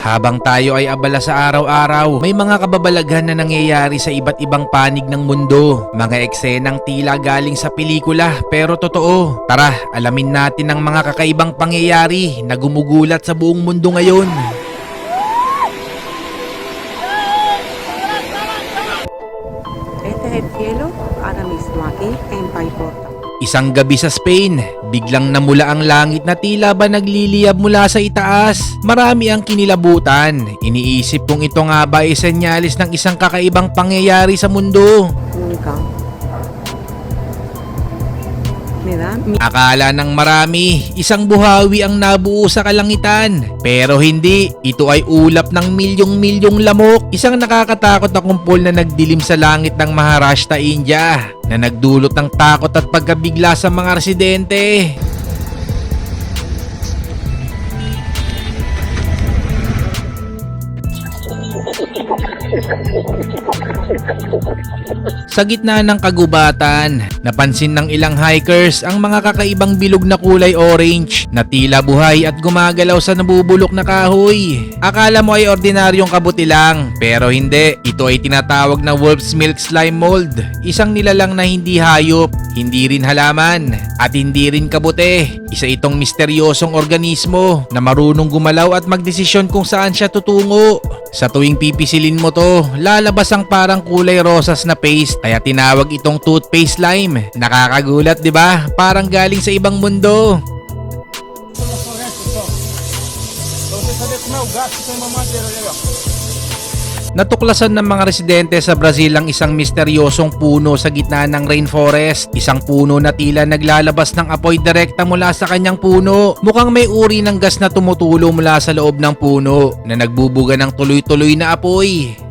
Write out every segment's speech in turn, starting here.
Habang tayo ay abala sa araw-araw, may mga kababalaghan na nangyayari sa iba't ibang panig ng mundo. Mga eksenang tila galing sa pelikula pero totoo. Tara, alamin natin ang mga kakaibang pangyayari na gumugulat sa buong mundo ngayon. Isang gabi sa Spain, biglang namula ang langit na tila ba nagliliyab mula sa itaas. Marami ang kinilabutan. Iniisip kung ito nga ba ay senyalis ng isang kakaibang pangyayari sa mundo. Akala ng marami, isang buhawi ang nabuo sa kalangitan. Pero hindi, ito ay ulap ng milyong-milyong lamok. Isang nakakatakot na kumpol na nagdilim sa langit ng Maharashtra, India na nagdulot ng takot at pagkabigla sa mga residente. Sa gitna ng kagubatan, napansin ng ilang hikers ang mga kakaibang bilog na kulay orange na tila buhay at gumagalaw sa nabubulok na kahoy. Akala mo ay ordinaryong kabuti lang, pero hindi. Ito ay tinatawag na wolf's milk slime mold. Isang nilalang na hindi hayop, hindi rin halaman, at hindi rin kabuti. Isa itong misteryosong organismo na marunong gumalaw at magdesisyon kung saan siya tutungo. Sa tuwing pipisilin mo to, lalabas ang parang kulay rosas na paste kaya tinawag itong toothpaste slime. Nakakagulat 'di ba? Parang galing sa ibang mundo. Natuklasan ng mga residente sa Brazil ang isang misteryosong puno sa gitna ng rainforest. Isang puno na tila naglalabas ng apoy direkta mula sa kanyang puno. Mukhang may uri ng gas na tumutulo mula sa loob ng puno na nagbubuga ng tuloy-tuloy na apoy.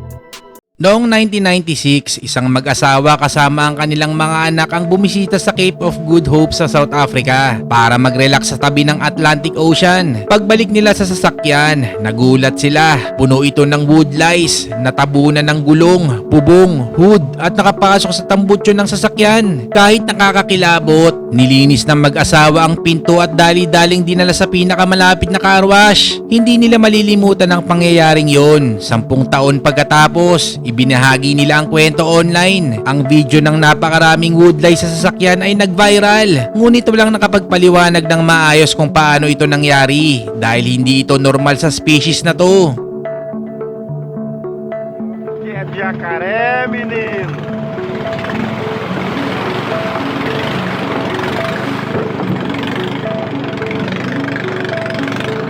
Noong 1996, isang mag-asawa kasama ang kanilang mga anak ang bumisita sa Cape of Good Hope sa South Africa para mag-relax sa tabi ng Atlantic Ocean. Pagbalik nila sa sasakyan, nagulat sila. Puno ito ng woodlice, natabunan ng gulong, bubong, hood at nakapasok sa tambutso ng sasakyan. Kahit nakakakilabot, nilinis ng mag-asawa ang pinto at dali-daling dinala sa pinakamalapit na car wash. Hindi nila malilimutan ang pangyayaring yon. Sampung taon pagkatapos, ibinahagi nila ang kwento online. Ang video ng napakaraming woodlice sa sasakyan ay nag-viral. Ngunit walang nakapagpaliwanag ng maayos kung paano ito nangyari dahil hindi ito normal sa species na to. É jacaré, menino.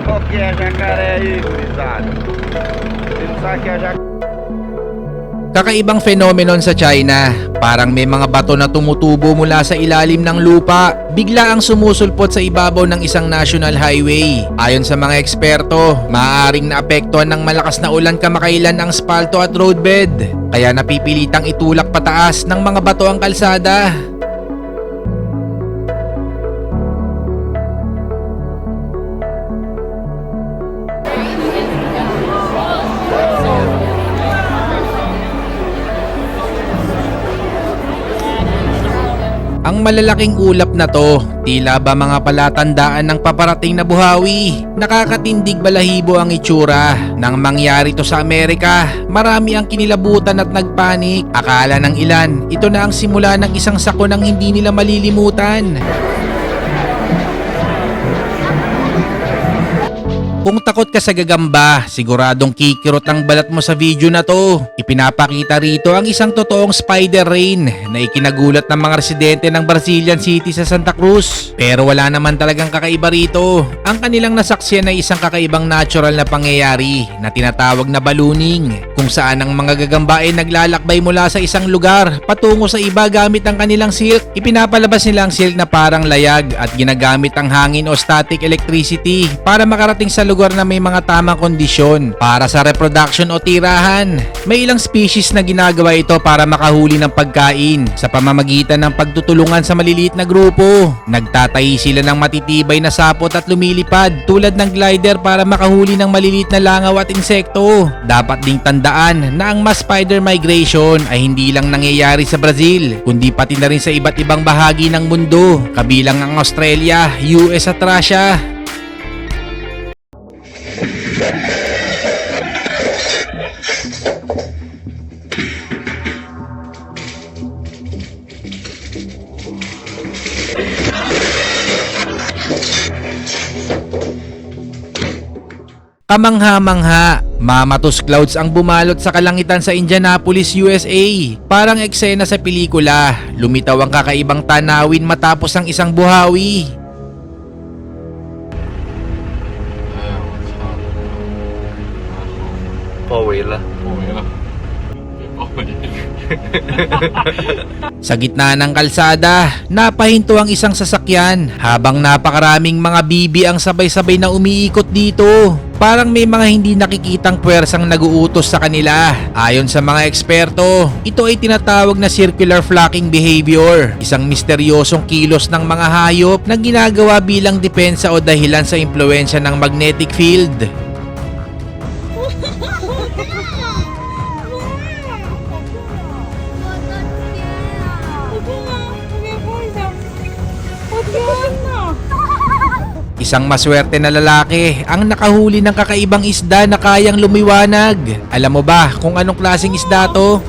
Qual que é jacaré aí, gurizada? Sabe que é jacaré? Kakaibang phenomenon sa China. Parang may mga bato na tumutubo mula sa ilalim ng lupa. Bigla ang sumusulpot sa ibabaw ng isang national highway. Ayon sa mga eksperto, maaaring naapektuhan ng malakas na ulan kamakailan ang spalto at roadbed. Kaya napipilitang itulak pataas ng mga bato ang kalsada. Ang malalaking ulap na to, tila ba mga palatandaan ng paparating na buhawi. Nakakatindig balahibo ang itsura. Nang mangyari to sa Amerika, marami ang kinilabutan at nagpanik. Akala ng ilan, ito na ang simula ng isang sako ng hindi nila malilimutan. Kung takot ka sa gagamba, siguradong kikirot ang balat mo sa video na to. Ipinapakita rito ang isang totoong spider rain na ikinagulat ng mga residente ng Brazilian City sa Santa Cruz. Pero wala naman talagang kakaiba rito. Ang kanilang nasaksiyan ay isang kakaibang natural na pangyayari na tinatawag na ballooning kung saan ang mga gagamba ay naglalakbay mula sa isang lugar patungo sa iba gamit ang kanilang silk. Ipinapalabas nila ang silk na parang layag at ginagamit ang hangin o static electricity para makarating sa lugar na may mga tamang kondisyon para sa reproduction o tirahan. May ilang species na ginagawa ito para makahuli ng pagkain sa pamamagitan ng pagtutulungan sa maliliit na grupo. Nagtatahi sila ng matitibay na sapot at lumilipad tulad ng glider para makahuli ng maliliit na langaw at insekto. Dapat ding tandaan na ang mass spider migration ay hindi lang nangyayari sa Brazil, kundi pati na rin sa iba't ibang bahagi ng mundo, kabilang ang Australia, US at Russia. Kamangha-mangha, mamatos clouds ang bumalot sa kalangitan sa Indianapolis, USA. Parang eksena sa pelikula, lumitaw ang kakaibang tanawin matapos ang isang buhawi. Sa gitna ng kalsada, napahinto ang isang sasakyan habang napakaraming mga bibi ang sabay-sabay na umiikot dito. Parang may mga hindi nakikitang puwersang naguutos sa kanila. Ayon sa mga eksperto, ito ay tinatawag na circular flocking behavior, isang misteryosong kilos ng mga hayop na ginagawa bilang depensa o dahilan sa impluensya ng magnetic field. Isang maswerte na lalaki ang nakahuli ng kakaibang isda na kayang lumiwanag. Alam mo ba kung anong klaseng isda to?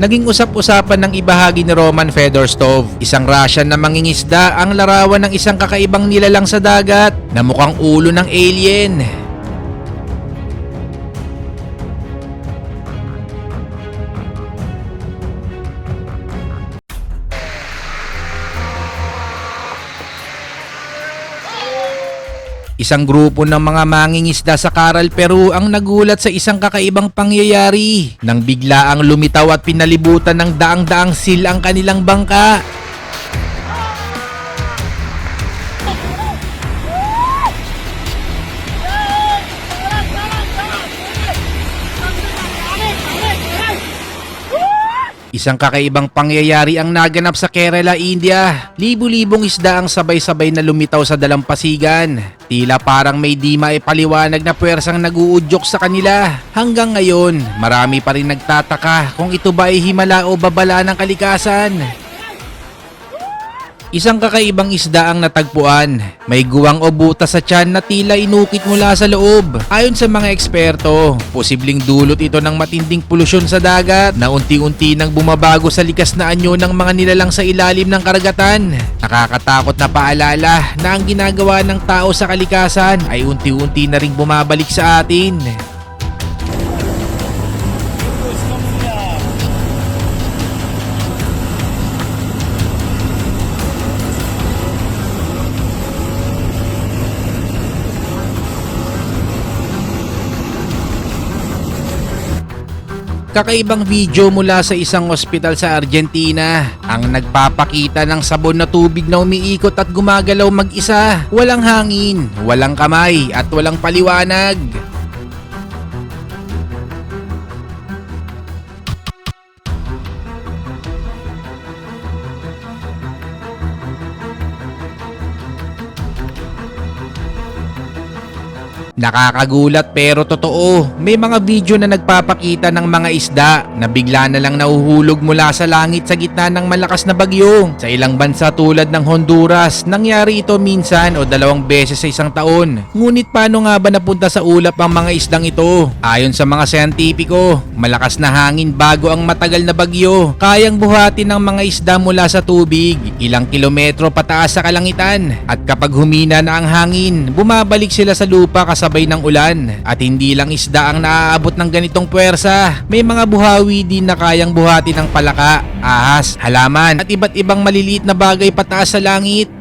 naging usap-usapan ng ibahagi ni Roman Fedorstov, isang Russian na mangingisda ang larawan ng isang kakaibang nilalang sa dagat na mukhang ulo ng alien. Isang grupo ng mga mangingisda sa Caral, Peru ang nagulat sa isang kakaibang pangyayari nang bigla ang lumitaw at pinalibutan ng daang-daang sil ang kanilang bangka. Isang kakaibang pangyayari ang naganap sa Kerala, India. Libu-libong isda ang sabay-sabay na lumitaw sa dalampasigan. Tila parang may di maipaliwanag na puwersang naguudyok sa kanila. Hanggang ngayon, marami pa rin nagtataka kung ito ba ay himala o babala ng kalikasan. Isang kakaibang isda ang natagpuan. May guwang o butas sa tiyan na tila inukit mula sa loob. Ayon sa mga eksperto, posibleng dulot ito ng matinding polusyon sa dagat na unti-unti nang bumabago sa likas na anyo ng mga nilalang sa ilalim ng karagatan. Nakakatakot na paalala na ang ginagawa ng tao sa kalikasan ay unti-unti na ring bumabalik sa atin. Kakaibang video mula sa isang ospital sa Argentina ang nagpapakita ng sabon na tubig na umiikot at gumagalaw mag-isa. Walang hangin, walang kamay at walang paliwanag. Nakakagulat pero totoo. May mga video na nagpapakita ng mga isda na bigla na lang nauhulog mula sa langit sa gitna ng malakas na bagyo. Sa ilang bansa tulad ng Honduras, nangyari ito minsan o dalawang beses sa isang taon. Ngunit paano nga ba napunta sa ulap ang mga isdang ito? Ayon sa mga siyentipiko, malakas na hangin bago ang matagal na bagyo. Kayang buhatin ng mga isda mula sa tubig, ilang kilometro pataas sa kalangitan. At kapag humina na ang hangin, bumabalik sila sa lupa kasabay ng ulan. At hindi lang isda ang naaabot ng ganitong puwersa. May mga buhawi din na kayang buhati ng palaka, ahas, halaman at iba't ibang maliliit na bagay pataas sa langit.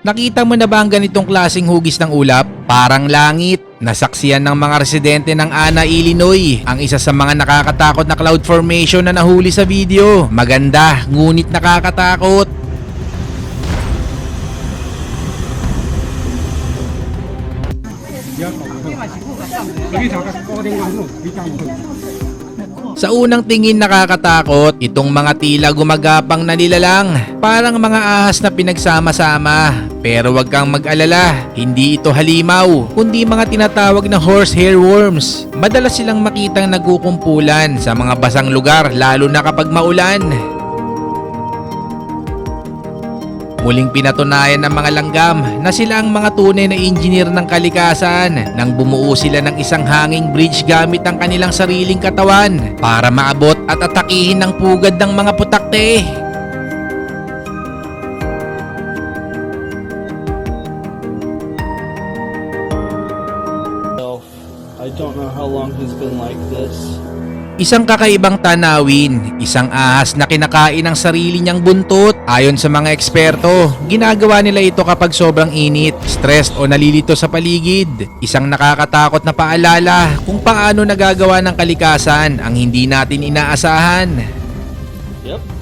Nakita mo na ba ang ganitong klaseng hugis ng ulap? Parang langit. Nasaksiyan ng mga residente ng Ana, Illinois ang isa sa mga nakakatakot na cloud formation na nahuli sa video. Maganda, ngunit nakakatakot. Sa unang tingin nakakatakot, itong mga tila gumagapang na nilalang. Parang mga ahas na pinagsama-sama. Pero wag kang mag-alala, hindi ito halimaw, kundi mga tinatawag na horsehair worms. Madalas silang makitang nagkukumpulan sa mga basang lugar lalo na kapag maulan. Muling pinatunayan ng mga langgam na sila ang mga tunay na engineer ng kalikasan nang bumuo sila ng isang hanging bridge gamit ang kanilang sariling katawan para maabot at atakihin ng pugad ng mga putakte. Know how long he's been like this. Isang kakaibang tanawin, isang ahas na kinakain ng sarili niyang buntot. Ayon sa mga eksperto, ginagawa nila ito kapag sobrang init, stressed o nalilito sa paligid. Isang nakakatakot na paalala kung paano nagagawa ng kalikasan ang hindi natin inaasahan. Yep.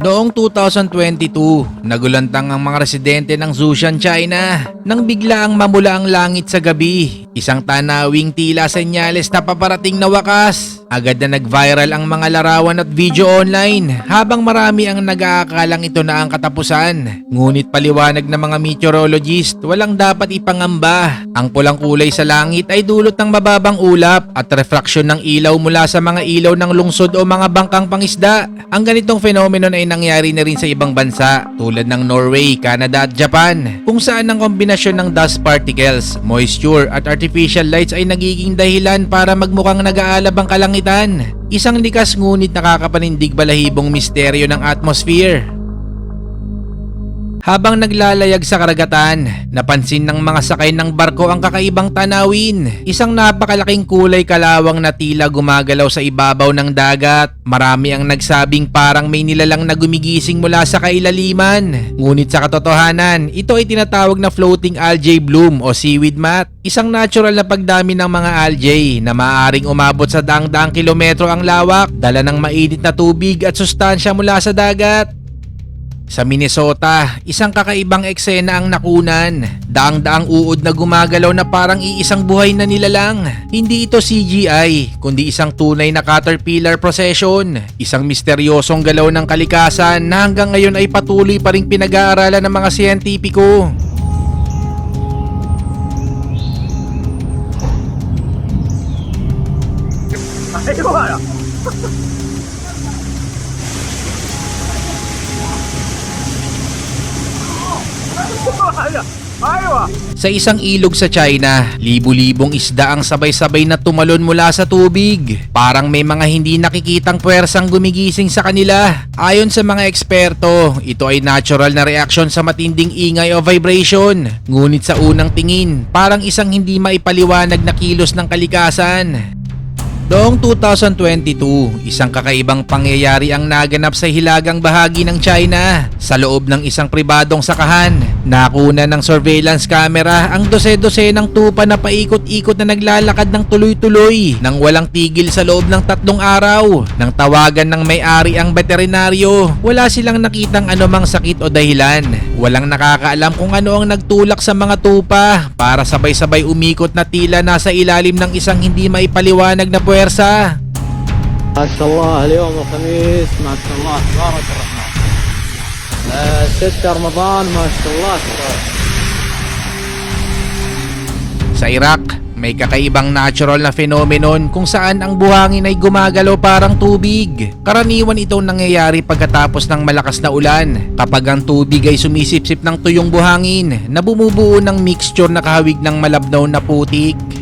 Noong 2022, nagulantang ang mga residente ng Zhoushan, China nang biglaang mamula ang langit sa gabi. Isang tanawing tila senyales na paparating na wakas. Agad na nag-viral ang mga larawan at video online habang marami ang nag-aakalang ito na ang katapusan. Ngunit paliwanag ng mga meteorologist, walang dapat ipangamba. Ang pulang kulay sa langit ay dulot ng mababang ulap at refraksyon ng ilaw mula sa mga ilaw ng lungsod o mga bangkang pangisda. Ang ganitong phenomenon ay nangyari na rin sa ibang bansa tulad ng Norway, Canada at Japan kung saan ang kombinasyon ng dust particles, moisture at artificial lights ay nagiging dahilan para magmukhang nag-aalab ang kalangitan. Isang likas ngunit nakakapanindig balahibong misteryo ng atmosphere. Habang naglalayag sa karagatan, napansin ng mga sakay ng barko ang kakaibang tanawin. Isang napakalaking kulay kalawang na tila gumagalaw sa ibabaw ng dagat. Marami ang nagsabing parang may nilalang na gumigising mula sa kailaliman. Ngunit sa katotohanan, ito ay tinatawag na floating algae bloom o seaweed mat. Isang natural na pagdami ng mga algae na maaaring umabot sa daang-daang kilometro ang lawak, dala ng mainit na tubig at sustansya mula sa dagat. Sa Minnesota, isang kakaibang eksena ang nakunan. Daang-daang uod na gumagalaw na parang iisang buhay na nilalang. Hindi ito CGI, kundi isang tunay na caterpillar procession. Isang misteryosong galaw ng kalikasan na hanggang ngayon ay patuloy pa rin pinag-aaralan ng mga siyentipiko. Sa isang ilog sa China, libu-libong isda ang sabay-sabay na tumalon mula sa tubig. Parang may mga hindi nakikitang puwersang gumigising sa kanila. Ayon sa mga eksperto, ito ay natural na reaksyon sa matinding ingay o vibration. Ngunit sa unang tingin, parang isang hindi maipaliwanag na kilos ng kalikasan. Noong 2022, isang kakaibang pangyayari ang naganap sa hilagang bahagi ng China. Sa loob ng isang pribadong sakahan, nakuna ng surveillance camera ang dose-dose ng tupa na paikot-ikot na naglalakad ng tuloy-tuloy nang walang tigil sa loob ng tatlong araw. Nang tawagan ng may-ari ang veterinaryo, wala silang nakitang anumang sakit o dahilan. Walang nakakaalam kung ano ang nagtulak sa mga tupa para sabay-sabay umikot na tila nasa ilalim ng isang hindi maipaliwanag na puwersa. ما شاء الله اليوم الخميس ما شاء الله تبارك الرحمن آه، ستة رمضان ما شاء الله تبارك Sa Iraq, may kakaibang natural na phenomenon kung saan ang buhangin ay gumagalaw parang tubig. Karaniwan itong nangyayari pagkatapos ng malakas na ulan kapag ang tubig ay sumisipsip ng tuyong buhangin na bumubuo ng mixture na kahawig ng malabnaw na putik.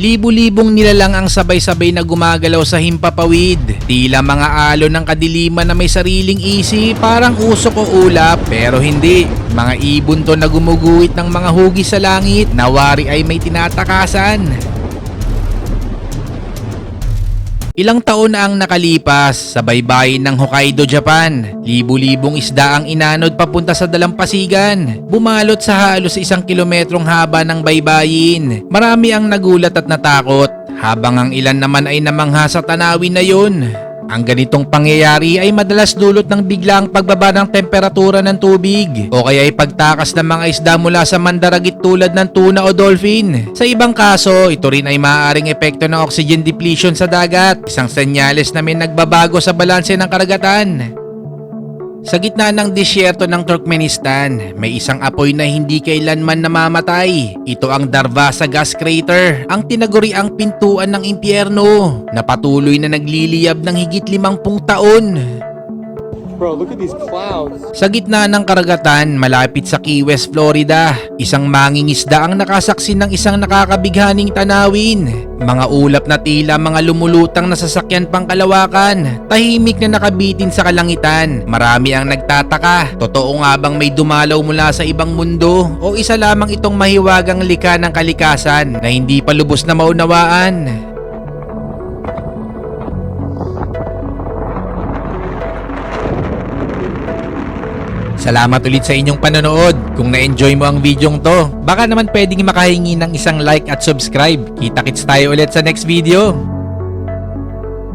Libu-libong nilalang ang sabay-sabay na gumagalaw sa himpapawid. Tila mga alon ng kadiliman na may sariling isip, parang usok o ulap, pero hindi. Mga ibon to na gumuguhit ng mga hugis sa langit, nawari ay may tinatakasan. Ilang taon na ang nakalipas sa baybayin ng Hokkaido, Japan. Libu-libong isda ang inanod papunta sa dalampasigan. Bumalot sa halos isang kilometrong haba ng baybayin. Marami ang nagulat at natakot, habang ang ilan naman ay namangha sa tanawin na yun. Ang ganitong pangyayari ay madalas dulot ng biglang pagbaba ng temperatura ng tubig o kaya ay pagtakas ng mga isda mula sa mandaragit tulad ng tuna o dolphin. Sa ibang kaso, ito rin ay maaaring epekto ng oxygen depletion sa dagat, isang senyales na may nagbabago sa balanse ng karagatan. Sa gitna ng disyerto ng Turkmenistan, may isang apoy na hindi kailanman namamatay. Ito ang Darvaza Gas Crater, ang tinaguriang pintuan ng impyerno, na patuloy na nagliliyab ng higit 50 taon. Bro, look at these clouds. Sa gitna ng karagatan, malapit sa Key West, Florida, isang mangingisda ang nakasaksi ng isang nakakabighaning tanawin. Mga ulap na tila mga lumulutang na sasakyan pang kalawakan, tahimik na nakabitin sa kalangitan. Marami ang nagtataka, totoo nga bang may dumalaw mula sa ibang mundo o isa lamang itong mahiwagang lika ng kalikasan na hindi pa lubos na maunawaan. Salamat ulit sa inyong panonood. Kung na-enjoy mo ang videong to, baka naman pwedeng makahingi ng isang like at subscribe. Kita-kits tayo ulit sa next video.